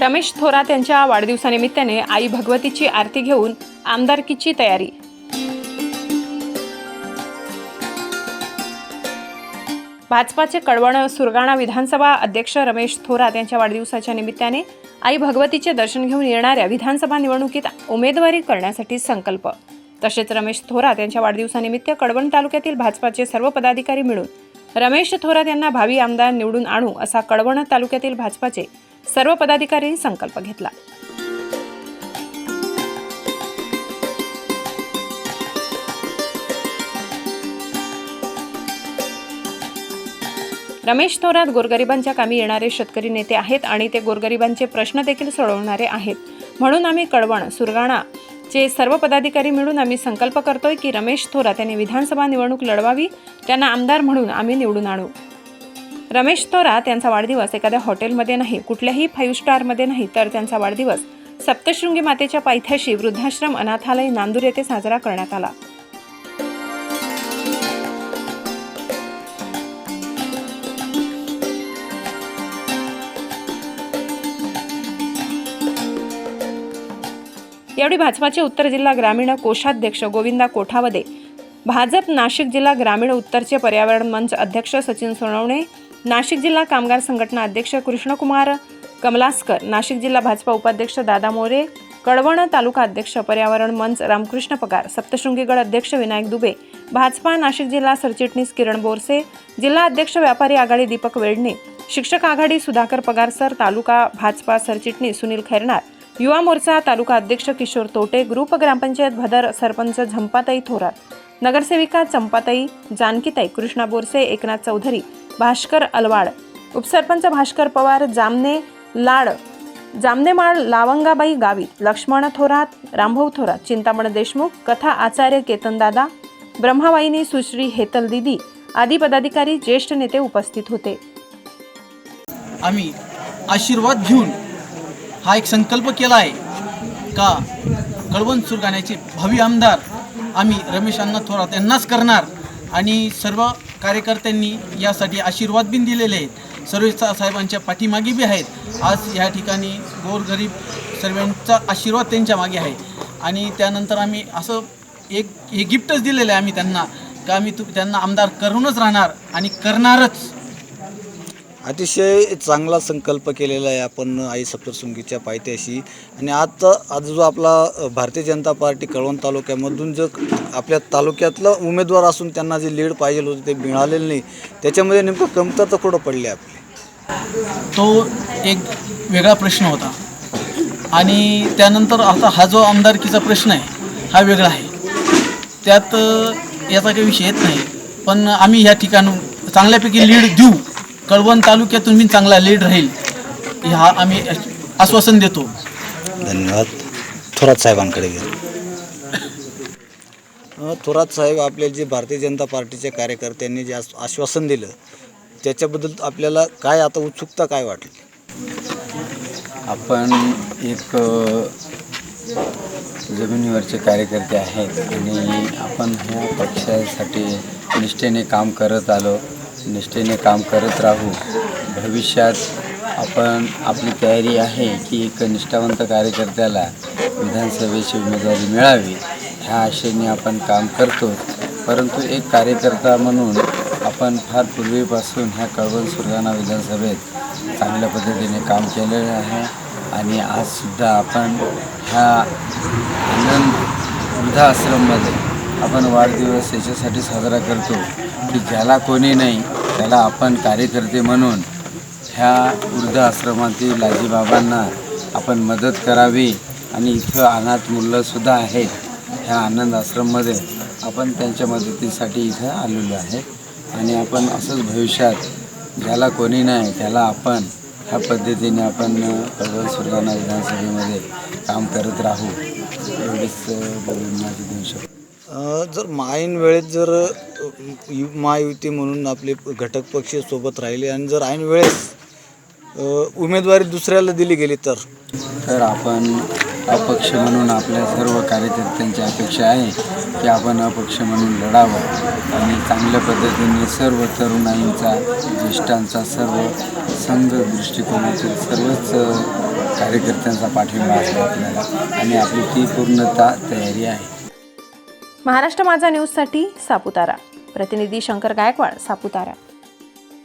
रमेश थोरात यांच्या वाढदिवसानिमित्ताने आई भगवतीची आरती घेऊन आमदारकीची तयारी. भाजपाचे कडवण सुरगाणा विधानसभा अध्यक्ष रमेश थोरात यांच्या वाढदिवसाच्या निमित्ताने आई भगवतीचे दर्शन घेऊन येणाऱ्या विधानसभा निवडणुकीत उमेदवारी करण्यासाठी संकल्प. तसेच रमेश थोरात यांच्या वाढदिवसानिमित्त कडवण तालुक्यातील भाजपाचे सर्व पदाधिकारी मिळून रमेश थोरात यांना भावी आमदार निवडून आणू असा कडवण तालुक्यातील भाजपाचे सर्व पदाधिकारी संकल्प घेतला. रमेश थोरात गोरगरिबांच्या कामी येणारे शेतकरी नेते आहेत आणि ते गोरगरिबांचे प्रश्न देखील सोडवणारे आहेत. म्हणून आम्ही कळवण सुरगाणा चे सर्व पदाधिकारी मिळून आम्ही संकल्प करतोय की रमेश थोरात यांनी विधानसभा निवडणूक लढवावी त्यांना आमदार म्हणून आम्ही निवडून आणू. रमेश थोरात यांचा वाढदिवस एखाद्या हॉटेलमध्ये नाही कुठल्याही फाईव्ह स्टारमध्ये नाही तर त्यांचा वाढदिवस सप्तशृंगी मातेच्या पायथ्याशी वृद्धाश्रम अनाथालय नांदूर येथे साजरा करण्यात आला. यावेळी भाजपाचे उत्तर जिल्हा ग्रामीण कोषाध्यक्ष गोविंदा कोठावदे भाजप नाशिक जिल्हा ग्रामीण उत्तरचे पर्यावरण मंच अध्यक्ष सचिन सोनवणे नाशिक जिल्हा कामगार संघटना अध्यक्ष कृष्णकुमार कमलास्कर नाशिक जिल्हा भाजपा उपाध्यक्ष दादा मोरे कडवण तालुका अध्यक्ष पर्यावरण मंच रामकृष्ण पगार सप्तशृंगीगड अध्यक्ष विनायक दुबे भाजपा नाशिक जिल्हा सरचिटणीस किरण बोरसे जिल्हा अध्यक्ष व्यापारी आघाडी दीपक वेडणे शिक्षक आघाडी सुधाकर पगार सर तालुका भाजपा सरचिटणीस सुनील खैरनार युवा मोर्चा तालुका अध्यक्ष किशोर तोटे ग्रुप ग्रामपंचायत भदर सरपंच झंपाताई थोरात नगरसेविका चंपाताई जानकीताई कृष्णा बोरसे एकनाथ चौधरी भास्कर अलवाड उपसरपंच भास्कर पवार जामने लाड जामनेमाळ लावंगाबाई गावित लक्ष्मण थोरात रामभाऊ थोरात चिंतामण देशमुख कथा आचार्य केतनदादा ब्रह्मावाहिनी सुश्री हेतल दिदी आदी पदाधिकारी ज्येष्ठ नेते उपस्थित होते. आम्ही आशीर्वाद घेऊन हा एक संकल्प केला आहे का कळवण सुरगाण्याचे भावी आमदार आम्ही रमेश अण्णा थोरात यांनाच करणार आणि सर्व कार्यकर्त्यांनी यासाठी आशीर्वाद बिन दिलेले आहेत. सर्व साहेबांच्या पाठीमागे बी आहेत. आज या ठिकाणी गोरगरीब सर्वांचा आशीर्वाद त्यांच्या मागे आहे. आणि त्यानंतर आम्ही असं एक हे गिफ्टच दिलेलं आहे आम्ही त्यांना का आम्ही तू त्यांना आमदार करूनच राहणार आणि करणारच. अतिशय चांगला संकल्प केलेला आहे आपण आई सप्तशृंगीच्या पायथ्याशी. आणि आता आज जो आपला भारतीय जनता पार्टी कळवण तालुक्यामधून जो आपल्या तालुक्यातला उमेदवार असून त्यांना जे लीड पाहिजे होते ते मिळालेलं नाही. त्याच्यामध्ये नेमकं कमतरता कुठं पडली आपली? तो एक वेगळा प्रश्न होता. आणि त्यानंतर आता हा जो आमदारकीचा प्रश्न आहे हा वेगळा आहे. त्यात याचा काही विषय येत नाही. पण आम्ही ह्या ठिकाणी चांगल्यापैकी लीड देऊ. कळवण तालुक्यातून मी चांगला लीड राहील ह्या आम्ही आश्वासन देतो. धन्यवाद. थोरात साहेबांकडे गेलो. थोरात साहेब आपले जे भारतीय जनता पार्टीच्या कार्यकर्त्यांनी जे आश्वासन दिलं त्याच्याबद्दल आपल्याला काय आता उत्सुकता काय वाटली? आपण एक जमिनीवरचे कार्यकर्ते आहेत आणि आपण ह्या पक्षासाठी निष्ठेने काम करत आलो. निष्ठेने काम करत राहू. भविष्यात आपण आपली तयारी आहे की एक निष्ठावंत कार्यकर्त्याला विधानसभेची उमेदवारी मिळावी ह्या आशेने आपण काम करतो. परंतु एक कार्यकर्ता म्हणून आपण फार पूर्वीपासून ह्या कळवण सुरगाणा विधानसभेत चांगल्या पद्धतीने काम केलेलं आहे आणि आजसुद्धा आपण ह्या आनंद वृद्धाश्रममध्ये आपण वाढदिवस याच्यासाठी साजरा करतो की ज्याला कोणी नाही त्याला आपण कार्यकर्ते म्हणून ह्या वृद्धाश्रमातील आजीबाबांना आपण मदत करावी आणि इथं अनाथ मुलंसुद्धा आहेत ह्या आनंद आश्रममध्ये आपण त्यांच्या मदतीसाठी इथं आलेलो आहे. आणि आपण असंच भविष्यात ज्याला कोणी नाही त्याला आपण ह्या पद्धतीने आपण कळवण सुरगाणा विधानसभेमध्ये काम करत राहू. एवढीच बोलून माझी देऊ शकतो. जर माईन वेळेत जर यु- महायुती म्हणून आपले घटक पक्ष सोबत राहिले आणि जर ऐन वेळेस अ, उमेदवारी दुसऱ्याला दिली गेली तर? तर आपण अपक्ष म्हणून आपल्या सर्व कार्यकर्त्यांची अपेक्षा आहे की आपण अपक्ष म्हणून लढावं. आणि चांगल्या पद्धतीने सर्व तरुणाईंचा ज्येष्ठांचा सर्व संघ दृष्टिकोनातील सर्वच अ, कार्यकर्त्यांचा पाठिंबा असतो आपल्याला. आणि आपली ती पूर्णता तयारी आहे. महाराष्ट्र माझा न्यूजसाठी सापुतारा. प्रतिनिधी शंकर गायकवाड सापुतारा.